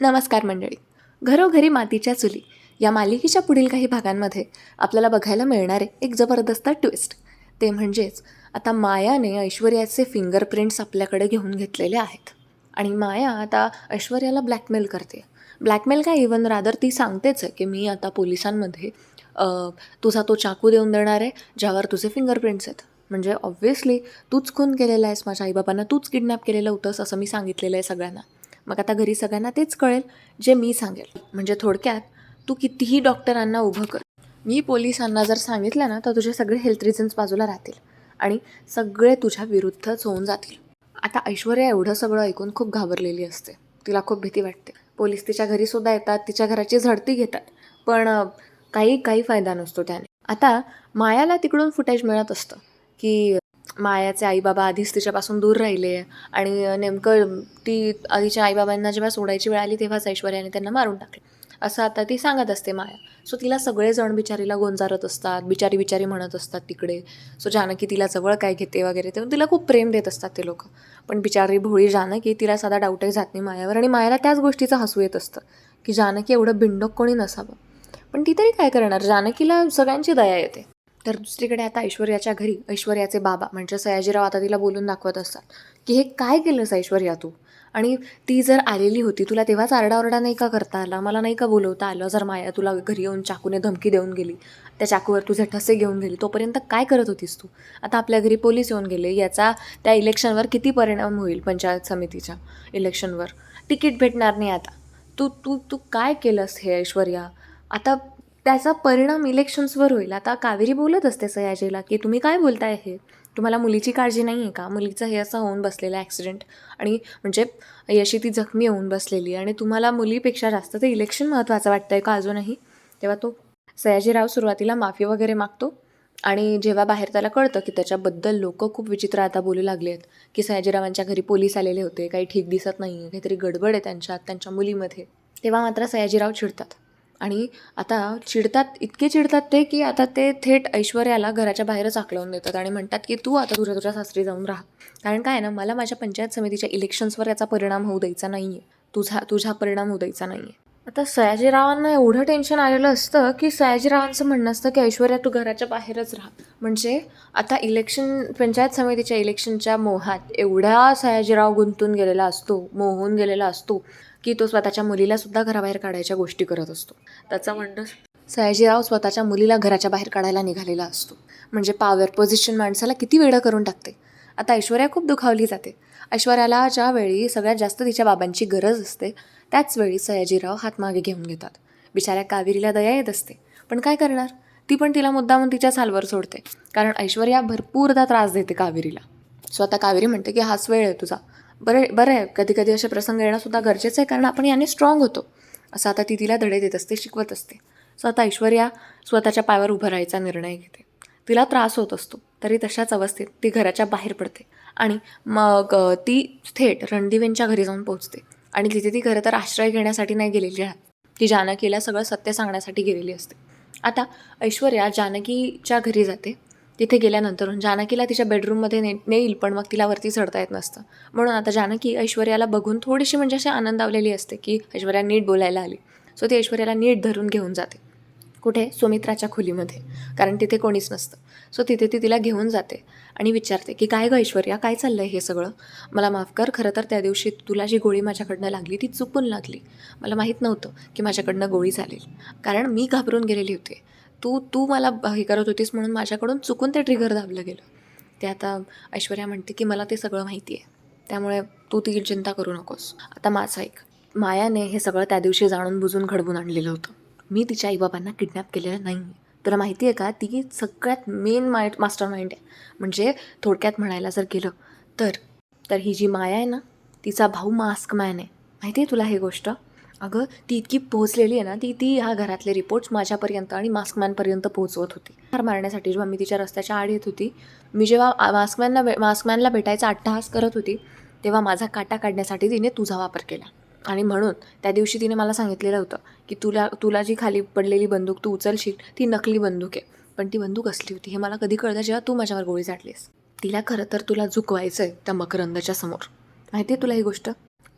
नमस्कार मंडळी. घरोघरी मातीच्या चुली या मालिकेच्या पुढील काही भागांमध्ये आपल्याला बघायला मिळणारे एक जबरदस्त ट्विस्ट ते म्हणजेच आता मायाने ऐश्वर्याचे फिंगरप्रिंट्स आपल्याकडे घेऊन घेतलेले आहेत. आणि माया आता ऐश्वर्याला ब्लॅकमेल करते. ब्लॅकमेल काय? इवन रादर ती सांगतेच आहे की मी आता पोलिसांमध्ये तुझा तो चाकू देऊन देणार आहे ज्यावर तुझे फिंगरप्रिंट्स आहेत. म्हणजे ऑब्व्हियसली तूच खून केलेला आहेस माझ्या आईबाबांना तूच किडनॅप केलेलं होतंस असं मी सांगितलेलं आहे सगळ्यांना. मग आता घरी सगळ्यांना तेच कळेल जे मी सांगेल. म्हणजे थोडक्यात तू कितीही डॉक्टरांना उभं कर. मी पोलिसांना जर सांगितलं ना तर तुझे सगळे हेल्थ रिझन्स बाजूला राहतील आणि सगळे तुझ्या विरुद्धच होऊन जातील. आता ऐश्वर्या एवढं सगळं ऐकून खूप घाबरलेली असते. तिला खूप भीती वाटते. पोलीस तिच्या घरी सुद्धा येतात तिच्या घराची झडती घेतात. पण काही काही फायदा नसतो त्याने. आता मायाला तिकडून फुटेज मिळत असतं की मायाचे आईबाबा आधीच तिच्यापासून दूर राहिले आणि नेमकं ती आधीच्या आईबाबांना जेव्हा सोडायची वेळ आली तेव्हाच ऐश्वर्याने त्यांना मारून टाकलं. असं आता ती सांगत असते माया. सो तिला सगळेजण बिचारीला गोंजारत असतात बिचारी बिचारी म्हणत असतात तिकडे. सो जानकी तिला जवळ काय घेते वगैरे ते तिला खूप प्रेम देत असतात ते लोक. पण बिचारी भोळी जानकी तिला साधा डाऊटही जात नाही मायावर आणि मायाला त्याच गोष्टीचं हसू येत असतं की जानकी एवढं बिंडोक कोणी नसावं. पण ती तरी काय करणार? जानकीला सगळ्यांची दया येते. तर दुसरीकडे आता ऐश्वर्याच्या घरी ऐश्वर्याचे बाबा म्हणजे सयाजीराव आता तिला बोलून दाखवत असतात की हे काय केलंस ऐश्वर्या तू? आणि ती जर आलेली होती तुला तेव्हाच आरडाओरडा नाही का करता आला? मला नाही का बोलवता आलं? जर माया तुला घरी येऊन चाकूने धमकी देऊन गेली त्या चाकूवर तुझे ठसे घेऊन गेली तोपर्यंत काय करत होतीस तू? आता आपल्या घरी पोलीस येऊन गेले याचा त्या इलेक्शनवर किती परिणाम होईल पंचायत समितीच्या इलेक्शनवर? तिकीट भेटणार नाही आता. तू तू तू काय केलंस हे ऐश्वर्या? आता त्याचा परिणाम इलेक्शन्सवर होईल. आता कावेरी बोलत असते सयाजीला की तुम्ही काय बोलताय हे? तुम्हाला मुलीची काळजी नाही आहे का? मुलीचं हे असं होऊन बसलेलं ॲक्सिडेंट आणि म्हणजे यशी ती जखमी होऊन बसलेली आणि तुम्हाला मुलीपेक्षा जास्त ते इलेक्शन महत्त्वाचं वाटतं आहे का अजूनही? तेव्हा तो सयाजीराव सुरुवातीला माफी वगैरे मागतो आणि जेव्हा बाहेर त्याला कळतं की त्याच्याबद्दल लोक खूप विचित्र आता बोलू लागले आहेत की सयाजीरावांच्या घरी पोलीस आलेले होते काही ठीक दिसत नाही आहे काहीतरी गडबड आहे त्यांच्यात त्यांच्या मुलीमध्ये तेव्हा मात्र सयाजीराव चिडतात. आणि आता चिडतात इतके चिडतात ते की आता ते थेट ऐश्वर्याला घराच्या बाहेरच आकलवून देतात आणि म्हणतात की तू आता तुझ्या तुझ्या सासरी जाऊन राहा. कारण काय आहे ना मला माझ्या पंचायत समितीच्या इलेक्शन्सवर याचा परिणाम होऊ द्यायचा नाही आहे तुझा तुझा परिणाम होऊ द्यायचा नाही आहे आता सयाजीरावांना एवढं टेन्शन आलेलं असतं की सयाजीरावांचं म्हणणं असतं की ऐश्वर्या तू घराच्या बाहेरच राहा. म्हणजे आता इलेक्शन पंचायत समितीच्या इलेक्शनच्या मोहात एवढा सयाजीराव गुंतून गेलेला असतो मोहून गेलेला असतो. की तो स्वतःच्या मुलीला सुद्धा घराबाहेर काढायच्या गोष्टी करत असतो. त्याचं म्हणणं सयाजीराव स्वतःच्या मुलीला घराच्या बाहेर काढायला निघालेला असतो. म्हणजे पॉवर पोझिशन माणसाला किती वेळं करून टाकते. आता ऐश्वर्या खूप दुखावली जाते. ऐश्वर्याला ज्यावेळी सगळ्यात जास्त तिच्या बाबांची गरज असते त्याच वेळी सयाजीराव हात मागे घेऊन घेतात. बिचाऱ्या कावेरीला दया येत असते. पण काय करणार? ती पण तिला मुद्दामून तिच्या सालवर सोडते. कारण ऐश्वर्या भरपूरदा त्रास देते कावेरीला. स्वतः कावेरी म्हणते की हाच वेळ आहे तुझा. बरं बरं आहे. कधी कधी असे प्रसंग येणंसुद्धा गरजेचं आहे कारण आपण याने स्ट्रॉंग होतो. असं आता ती तिला धडे देत असते शिकवत असते. सो आता ऐश्वर्या स्वतःच्या पायावर उभं राहायचा निर्णय घेते. तिला त्रास होत असतो तरी तशाच अवस्थेत ती घराच्या बाहेर पडते आणि मग ती थेट रणदिवेंच्या घरी जाऊन पोहोचते. आणि तिथे ती खरं तर आश्रय घेण्यासाठी नाही गेलेली राहत. ती जानकीला सगळं सत्य सांगण्यासाठी गेलेली असते. आता ऐश्वर्या जानकीच्या घरी जाते. तिथे गेल्यानंतर जानकीला तिच्या बेडरूममध्ये ने नेईल पण मग तिला वरती चढता येत नसतं. म्हणून आता जानकी ऐश्वर्याला बघून थोडीशी म्हणजे अशी आनंदावलेली असते की ऐश्वर्या नीट बोलायला आली. सो ती ऐश्वर्याला नीट धरून घेऊन जाते. कुठे? सुमित्राच्या खोलीमध्ये. कारण तिथे कोणीच नसतं. सो तिथे ती तिला घेऊन जाते आणि विचारते की काय गं ऐश्वर्या? काय चाललं आहे हे सगळं? मला माफ कर खरं तर त्या दिवशी तुला जी गोळी माझ्याकडनं लागली ती चुकून लागली. मला माहीत नव्हतं की माझ्याकडनं गोळी चालेल कारण मी घाबरून गेलेली होते. तू तू मला हे करत होतीस म्हणून माझ्याकडून चुकून ते ट्रिगर दाबलं गेलं. ते आता ऐश्वर्या म्हणते की मला ते सगळं माहिती आहे. त्यामुळे तू ती चिंता करू नकोस. आता माझं ऐक मायाने हे सगळं त्या दिवशी जाणून बुजून घडवून आणलेलं होतं. मी तिच्या आईबाबांना किडनॅप केलेलं नाही तुला माहिती आहे का? ती सगळ्यात मेन माय मास्टर माइंड आहे. म्हणजे थोडक्यात म्हणायला जर गेलं तर तर ही जी माया आहे ना तिचा भाऊ मास्क मॅन आहे. माहिती आहे तुला हे गोष्ट? अगं ती इतकी पोहोचलेली आहे ना ती ती ह्या घरातले रिपोर्ट्स माझ्यापर्यंत आणि मास्कमॅनपर्यंत पोहोचवत होती. हार मारण्यासाठी जेव्हा मी तिच्या रस्त्याच्या आड येत होती मी जेव्हा मास्कमॅनला भे मास्कमॅनला भेटायचा अट्टहास करत होती तेव्हा माझा काटा काढण्यासाठी तिने तुझा वापर केला. आणि म्हणून त्या दिवशी तिने मला सांगितलेलं होतं की तुला तुला जी खाली पडलेली बंदूक तू उचलशील ती नकली बंदूक आहे. पण ती बंदूक असली होती हे मला कधी कळलं जेव्हा तू माझ्यावर गोळी झाडलीस. तिला खरं तर तुला झुकवायचं आहे त्या मकरंदाच्या समोर. माहिती आहे तुला ही गोष्ट?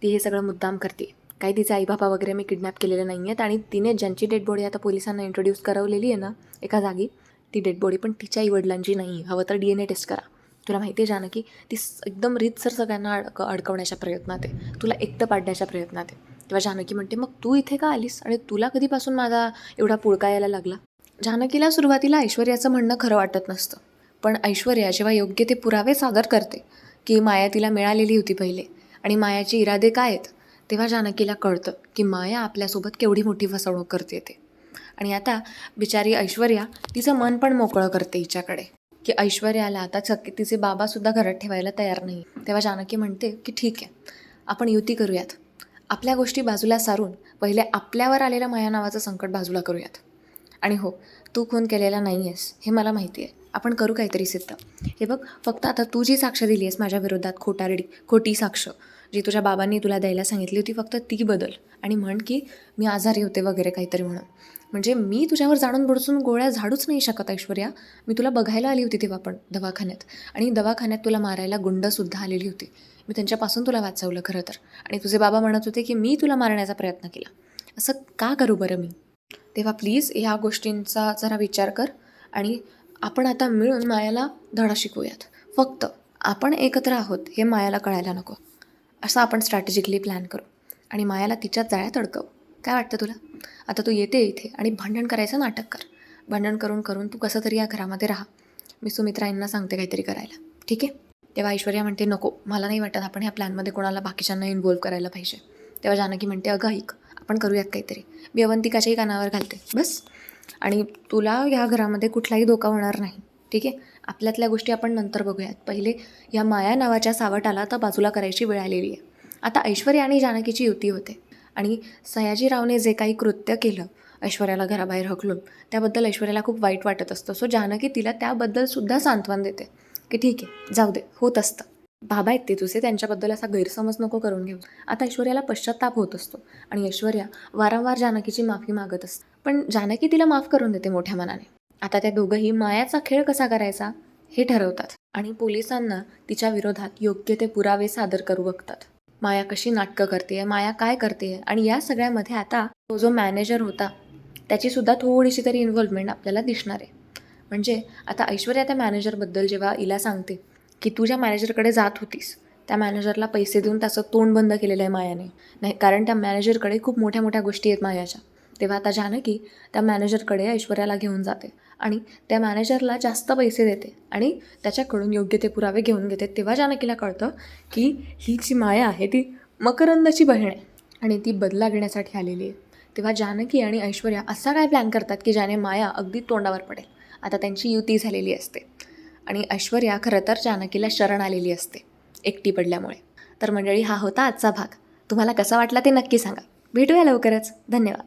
ती हे सगळं मुद्दाम करते काही तिचे आई बाबा वगैरे मी किडनॅप केलेले नाही आहेत आणि तिने ज्यांची डेड बॉडी आता पोलिसांना इंट्रोड्यूस करवलेली आहे ना एका जागी ती डेड बॉडी पण तिच्या आईवडिलांची नाही. हवं तर डी एन ए टेस्ट करा. तुला माहिती आहे जानकी ती एकदम रीतसर सगळ्यांना अडक अडकवण्याच्या प्रयत्नात आहे. तुला एकटं पाडण्याच्या प्रयत्नात आहे. तेव्हा जानकी म्हणते मग तू इथे का आलीस? आणि तुला कधीपासून माझा एवढा पुळका यायला लागला? जानकीला सुरुवातीला ऐश्वर्याचं म्हणणं खरं वाटत नसतं. पण ऐश्वर्या जेव्हा योग्य ते पुरावे सादर करते की माया तिला मिळालेली होती पहिले आणि मायाचे इरादे काय आहेत? तेव्हा जानकीला कळतं की माया आपल्यासोबत केवढी मोठी फसवणूक करते ते. आणि आता बिचारी ऐश्वर्या तिचं मन पण मोकळं करते हिच्याकडे. की ऐश्वर्याला आता चक्की तिचे बाबासुद्धा घरात ठेवायला तयार नाही. तेव्हा जानकी म्हणते की ठीक आहे आपण युती करूयात. आपल्या गोष्टी बाजूला सारून पहिले आपल्यावर आलेलं माया नावाचं संकट बाजूला करूयात. आणि हो तू खून केलेला नाही आहेस हे मला माहिती आहे आपण करू काहीतरी सिद्ध. हे बघ फक्त आता तू जी साक्ष दिली आहेस माझ्या विरोधात खोटारडी खोटी साक्ष जी तुझ्या बाबांनी तुला द्यायला सांगितली होती फक्त ती बदल. आणि म्हण की मी आजारी होते वगैरे काहीतरी म्हणून. म्हणजे मी तुझ्यावर जाणून बुडसून गोळ्या झाडूच नाही शकत ऐश्वर्या. मी तुला बघायला आली होती तेव्हा पण दवाखान्यात. आणि दवाखान्यात तुला मारायला गुंडसुद्धा आलेली होती. मी त्यांच्यापासून तुला वाचवलं खरं तर. आणि तुझे बाबा म्हणत होते की मी तुला मारण्याचा प्रयत्न केला. असं का करू बरं मी? तेव्हा प्लीज ह्या गोष्टींचा जरा विचार कर आणि आपण आता मिळून मायाला धडा शिकूयात फक्त आपण एकत्र आहोत हे मायाला कळायला नको. असं आपण स्ट्रॅटेजिकली प्लॅन करू. आणि मायाला तिच्याच जाळ्यात अडकव. काय वाटतं तुला? आता तू येते इथे आणि भांडण करायचं नाटक कर. भांडण करून करून तू कसं तरी या घरामध्ये राहा. मी सुमित्राईंना सांगते काहीतरी करायला. ठीक आहे? तेव्हा ऐश्वर्या म्हणते नको मला नाही वाटत आपण ह्या प्लॅनमध्ये कोणाला बाकीच्यांना इन्व्हॉल्व करायला पाहिजे. तेव्हा जानकी म्हणते अगं ऐक आपण करूयात काहीतरी. मी अवंतिकाच्याही कानावर घालते. बस. आणि तुला ह्या घरामध्ये कुठलाही धोका होणार नाही. ठीक आहे? आपल्यातल्या गोष्टी आपण नंतर बघूयात. पहिले या माया नावाच्या सावटाला आता बाजूला करायची वेळ आलेली आहे. आता ऐश्वर्या आणि जानकीची युती होते. आणि सयाजीरावने जे काही कृत्य केलं ऐश्वर्याला घराबाहेर हकलून त्याबद्दल ऐश्वर्याला खूप वाईट वाटत असतं. सो जानकी तिला त्याबद्दल सुद्धा सांत्वन देते. की ठीक आहे जाऊ दे होत असतं. बाबा आहेत ते तुझे त्यांच्याबद्दल असा गैरसमज नको करून घेऊ. आता ऐश्वर्याला पश्चाताप होत असतो. आणि ऐश्वर्या वारंवार जानकीची माफी मागत असते. पण जानकी तिला माफ करून देते मोठ्या मनाने. आता त्या दोघंही मायाचा खेळ कसा करायचा हे ठरवतात आणि पोलिसांना तिच्या विरोधात योग्य ते पुरावे सादर करू बघतात. माया कशी नाटकं करते माया काय करते आणि या सगळ्यामध्ये आता तो जो मॅनेजर होता त्याची सुद्धा थोडीशी तरी इन्व्हॉल्वमेंट आपल्याला दिसणार आहे. म्हणजे आता ऐश्वर्या त्या मॅनेजरबद्दल जेव्हा हिला सांगते की तू ज्या मॅनेजरकडे जात होतीस त्या मॅनेजरला पैसे देऊन त्याचं तोंड बंद केलेलं आहे मायाने. नाही कारण त्या मॅनेजरकडे खूप मोठ्या मोठ्या गोष्टी आहेत मायाच्या. तेव्हा आता जानकी त्या मॅनेजरकडे ऐश्वर्याला घेऊन जाते आणि त्या मॅनेजरला जास्त पैसे देते आणि त्याच्याकडून योग्य ते पुरावे घेऊन घेते. तेव्हा जानकीला कळतं की ही जी माया आहे ती मकरंदाची बहीण आहे आणि ती बदला घेण्यासाठी आलेली आहे. तेव्हा जानकी आणि ऐश्वर्या असा काय प्लॅन करतात की ज्याने माया अगदी तोंडावर पडेल. आता त्यांची युती झालेली असते आणि ऐश्वर्या खरं तर जानकीला शरण आलेली असते एकटी पडल्यामुळे. तर मंडळी हा होता आजचा भाग. तुम्हाला कसा वाटला ते नक्की सांगा. भेटूया लवकरच. धन्यवाद.